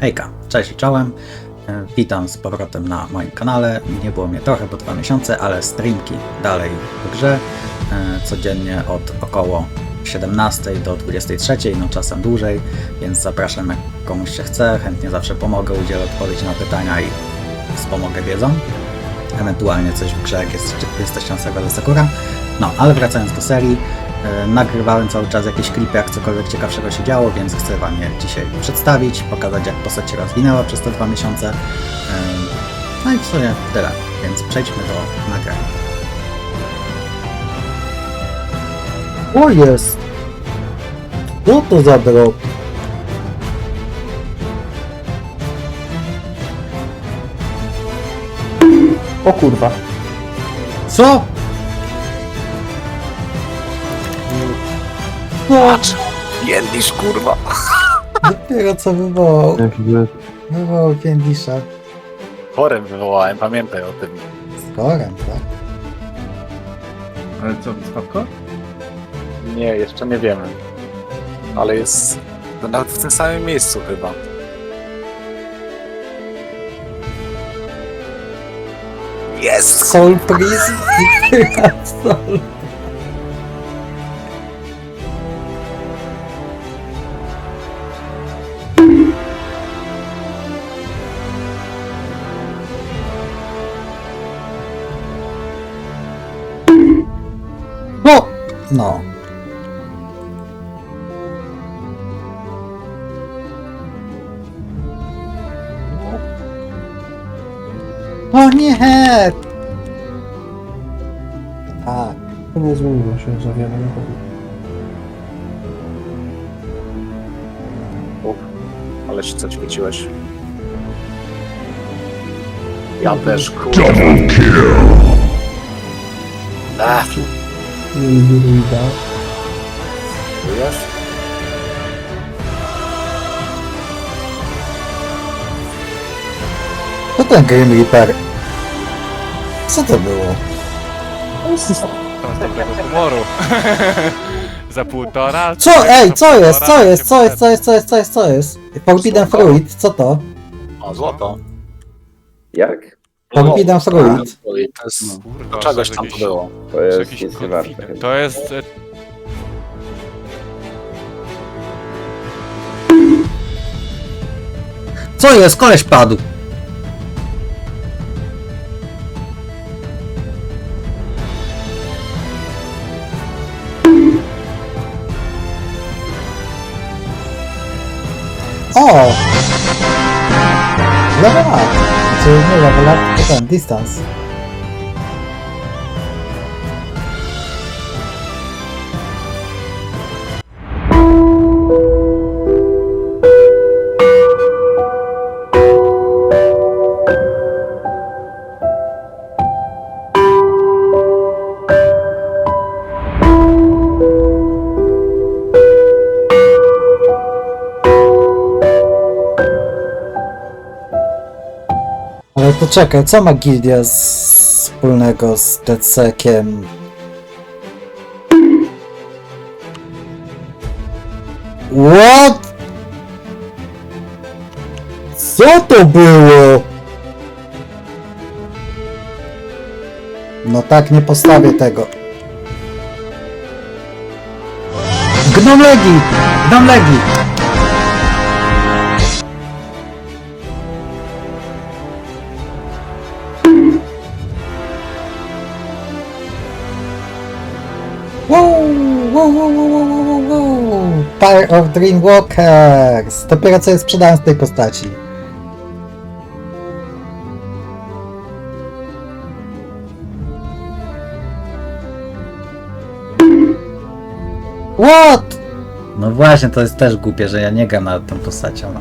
Hejka, cześć, czołem. E, Witam z powrotem na moim kanale. Nie było mnie trochę po dwa miesiące, ale streamki dalej w grze. E, Codziennie od około 17 do 23, no czasem dłużej, więc zapraszam jak komuś się chce. Chętnie zawsze pomogę, udzielę odpowiedzi na pytania i wspomogę wiedzą. Ewentualnie coś w grze, jak jest, jesteście na serwerze Sakura. No, ale wracając do serii, Nagrywałem cały czas jakieś klipy, jak cokolwiek ciekawszego się działo, więc chcę Wam je dzisiaj przedstawić, pokazać jak postać się rozwinęła przez te dwa miesiące. E, No i w sumie tyle, więc przejdźmy do nagrania. O jest! Co to za drop? O kurwa. Co? Patrz! Jedlisz kurwa. Dopiero co wywołał. Wywołał Piędisza. Chorym wywołałem, pamiętaj o tym. Z korem, tak? Ale co, słabko? Nie, jeszcze nie wiemy. Ale jest nawet w tym samym miejscu chyba. Jest! Soul Priest i Soul. No! O nie! Tak. To nie zmieniło się za wiele. Uf, ale się coś świeciłeś. Ja też kurwa. Ach, Nie druida. wiesz? Co ten Grim Reaper? Co to było? z dobrego humoru. za półtora? Co? Ej, co jest? Co jest? Co jest? Co jest? Co jest? Co jest? Co jest? Forbidden. Fruit, co to? O, złoto. Jak? Forbidden O, Fruit. To jest... Kurwa, Do czegoś tam to było. To że jest jakiś nic nie warte. To jest... e, Co jest? Koleś padł! Up, to co ma gildia z... wspólnego z Tetsekiem? What? Co to było? No tak, nie postawię tego. Gnomlegi! Gnomlegi! Wow, wow, wow, wow, wow, wow. Fire of Dreamwalkers! Dopiero co je sprzedałem z tej postaci. What? No właśnie, to jest też głupie, że ja nie gram nad tą postacią. No.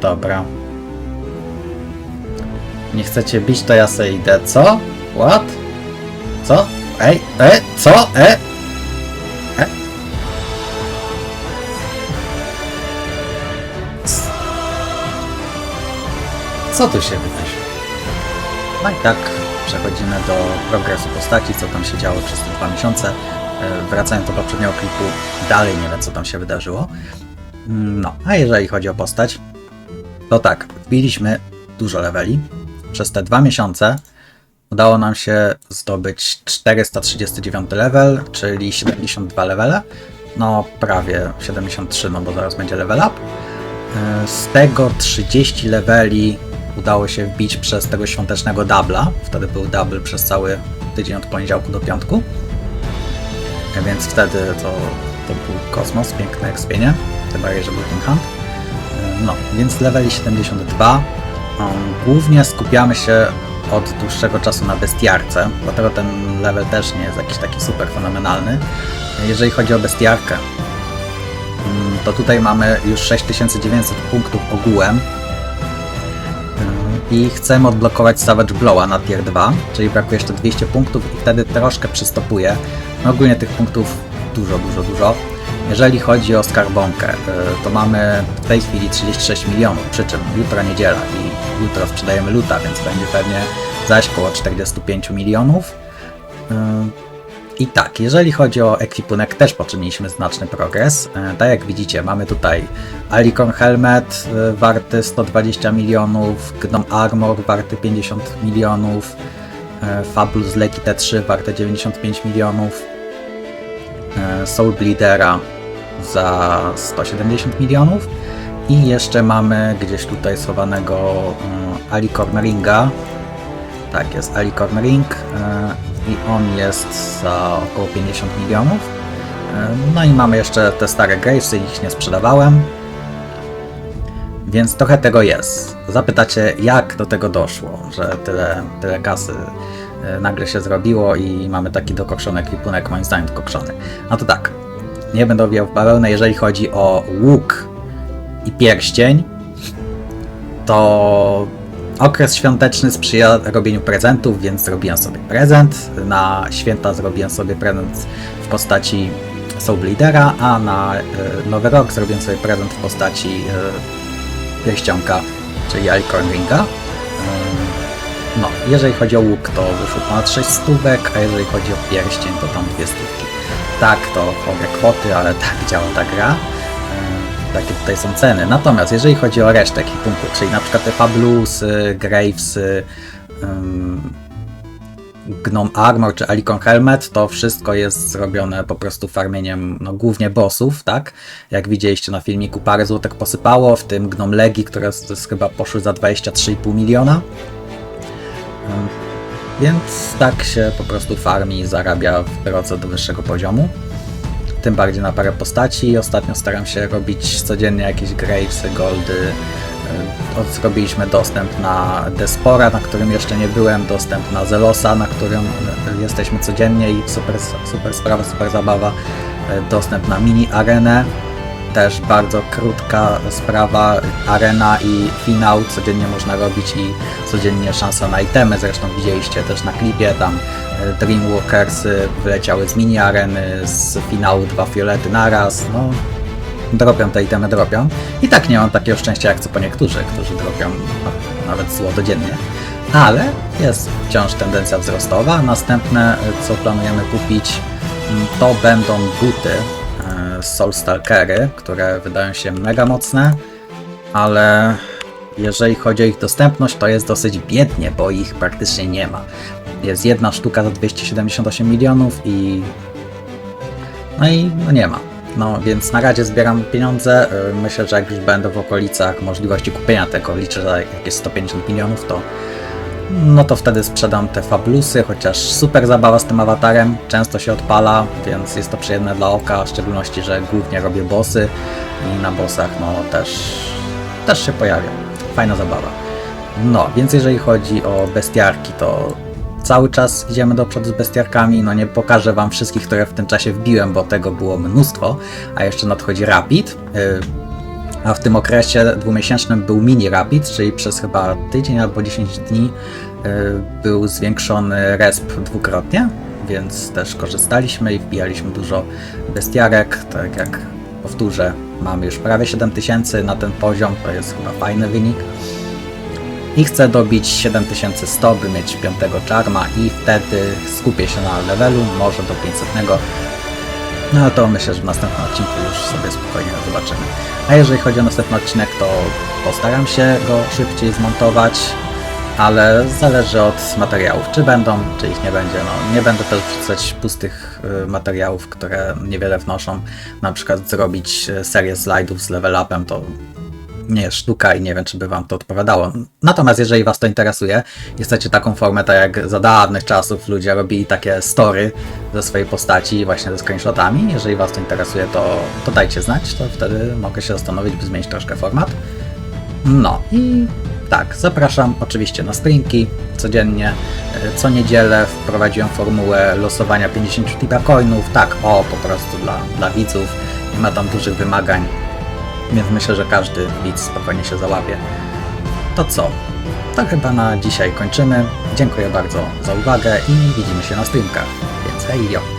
Dobra. Nie chcecie bić, to ja sobie idę. Co? What? Co? Ej, e, co? E? e? Co tu się wydarzyło? No i tak przechodzimy do progresu postaci, co tam się działo przez te dwa miesiące. E, Wracając do poprzedniego klipu, dalej nie wiem co tam się wydarzyło. Mm, No, a jeżeli chodzi o postać, to tak, wbiliśmy dużo leveli. Przez te dwa miesiące udało nam się zdobyć 439 level, czyli 72 levele. No, prawie 73, no bo zaraz będzie level up. E, Z tego 30 leveli udało się wbić przez tego świątecznego dubla. Wtedy był double przez cały tydzień od poniedziałku do piątku. E, Więc wtedy to, to był kosmos, piękne ekspienie. Tym bardziej, że był Team Hunt. E, No, więc leveli 72. Um, Głównie skupiamy się od dłuższego czasu na bestiarce, dlatego ten level też nie jest jakiś taki super fenomenalny. Jeżeli chodzi o bestiarkę, mm, to tutaj mamy już 6900 punktów ogółem i chcemy odblokować Savage Blowa na tier 2, czyli brakuje jeszcze 200 punktów i wtedy troszkę przystopuje. No ogólnie tych punktów dużo, dużo, dużo. Jeżeli chodzi o skarbonkę, y, to mamy w tej chwili 36 milionów, przy czym jutro niedziela i jutro sprzedajemy luta, więc będzie pewnie zaś około 45 milionów. Y, I tak, jeżeli chodzi o ekwipunek, też poczyniliśmy znaczny progres. E, Tak jak widzicie, mamy tutaj Alicorn Helmet warty 120 milionów, Gnome Armor warty 50 milionów, Fabulous Leki T3 warte 95 milionów, Soul Bleedera za 170 milionów i jeszcze mamy gdzieś tutaj schowanego mm, Alicorn Ringa. Tak, jest Alicorn Ring e, i on jest za około 50 milionów. E, No i mamy jeszcze te stare Gravesy, ich nie sprzedawałem. Więc trochę tego jest. Zapytacie, jak do tego doszło, że tyle, tyle kasy e, nagle się zrobiło i mamy taki dokokszony ekwipunek, moim zdaniem dokokszony. No to tak, nie będę owijał w bawełnę, jeżeli chodzi o łuk i pierścień, to okres świąteczny sprzyja robieniu prezentów, więc zrobiłem sobie prezent. Na święta zrobiłem sobie prezent w postaci Soul Bleedera, a na e, Nowy Rok zrobiłem sobie prezent w postaci e, pierścionka, czyli Alicorn Ringa. E, No, jeżeli chodzi o łuk, to wyszło ponad 6 stówek, a jeżeli chodzi o pierścień, to tam dwie stówki. Tak, to chore kwoty, ale tak działa ta gra. E, Takie tutaj są ceny. Natomiast jeżeli chodzi o resztę ekwipunku, czyli na przykład te Fablusy, Gravesy, Gnome Armor czy Alicon Helmet, to wszystko jest zrobione po prostu farmieniem no, głównie bossów, tak? Jak widzieliście na filmiku, parę złotek posypało, w tym Gnome Legi, które z, z chyba poszły za 23,5 miliona. Więc tak się po prostu farmi i zarabia w drodze do wyższego poziomu tym bardziej na parę postaci. Ostatnio staram się robić codziennie jakieś Gravesy, Goldy. Od- Zrobiliśmy dostęp na Despora, na którym jeszcze nie byłem, dostęp na Zelosa, na którym jesteśmy codziennie i super, super sprawa, super zabawa. Yy, Dostęp na mini arenę, też bardzo krótka sprawa, arena i finał codziennie można robić i codziennie szansa na itemy, zresztą widzieliście też na klipie, tam e, Dreamwalkers y, wyleciały z mini areny, z finału dwa fiolety naraz, no dropią te itemy, dropią. I tak nie mam takiego szczęścia jak co po niektórzy, którzy dropią no, nawet złoto. Ale jest wciąż tendencja wzrostowa. Następne, y, co planujemy kupić, mm, to będą buty e, Soul Stalkery, które wydają się mega mocne, ale jeżeli chodzi o ich dostępność, to jest dosyć biednie, bo ich praktycznie nie ma. Jest jedna sztuka za 278 milionów i. No i no nie ma. No więc na razie zbieram pieniądze. Myślę, że jak już będę w okolicach możliwości kupienia tego, liczę, że jakieś 150 milionów, to no to wtedy sprzedam te fablusy, chociaż super zabawa z tym awatarem, często się odpala, więc jest to przyjemne dla oka, w szczególności, że głównie robię bossy i na bossach no też, też się pojawia. Fajna zabawa. No, więc jeżeli chodzi o bestiarki, to cały czas idziemy do przodu z bestiarkami. No nie pokażę wam wszystkich, które w tym czasie wbiłem, bo tego było mnóstwo, a jeszcze nadchodzi Rapid. Yy, a w tym okresie dwumiesięcznym był mini rapid, czyli przez chyba tydzień albo 10 dni y, był zwiększony resp dwukrotnie, więc też korzystaliśmy i wbijaliśmy dużo bestiarek, tak jak powtórzę, mamy już prawie 7000 na ten poziom, to jest chyba fajny wynik. I chcę dobić 7100, by mieć piątego czarma i wtedy skupię się na levelu, może do 500 No to myślę, że w następnym odcinku już sobie spokojnie zobaczymy. A jeżeli chodzi o następny odcinek, to postaram się go szybciej zmontować, ale zależy od materiałów, czy będą, czy ich nie będzie. No, nie będę też wrzucać pustych y, materiałów, które niewiele wnoszą. Na przykład zrobić y, serię slajdów z level upem, to nie jest sztuka i nie wiem, czy by wam to odpowiadało. Natomiast jeżeli was to interesuje chcecie taką formę, tak jak za dawnych czasów ludzie robili takie story ze swojej postaci właśnie ze screenshotami, jeżeli was to interesuje, to, to dajcie znać, to wtedy mogę się zastanowić, by zmienić troszkę format. No i tak, zapraszam oczywiście na streamki codziennie. E, Co niedzielę wprowadziłem formułę losowania 50 Tiba Coinów. Tak, o, po prostu dla, dla widzów. Nie ma tam dużych wymagań, więc myślę, że każdy widz spokojnie się załapie. To co? To chyba na dzisiaj kończymy. Dziękuję bardzo za uwagę i widzimy się na streamkach. Więc hej, jo!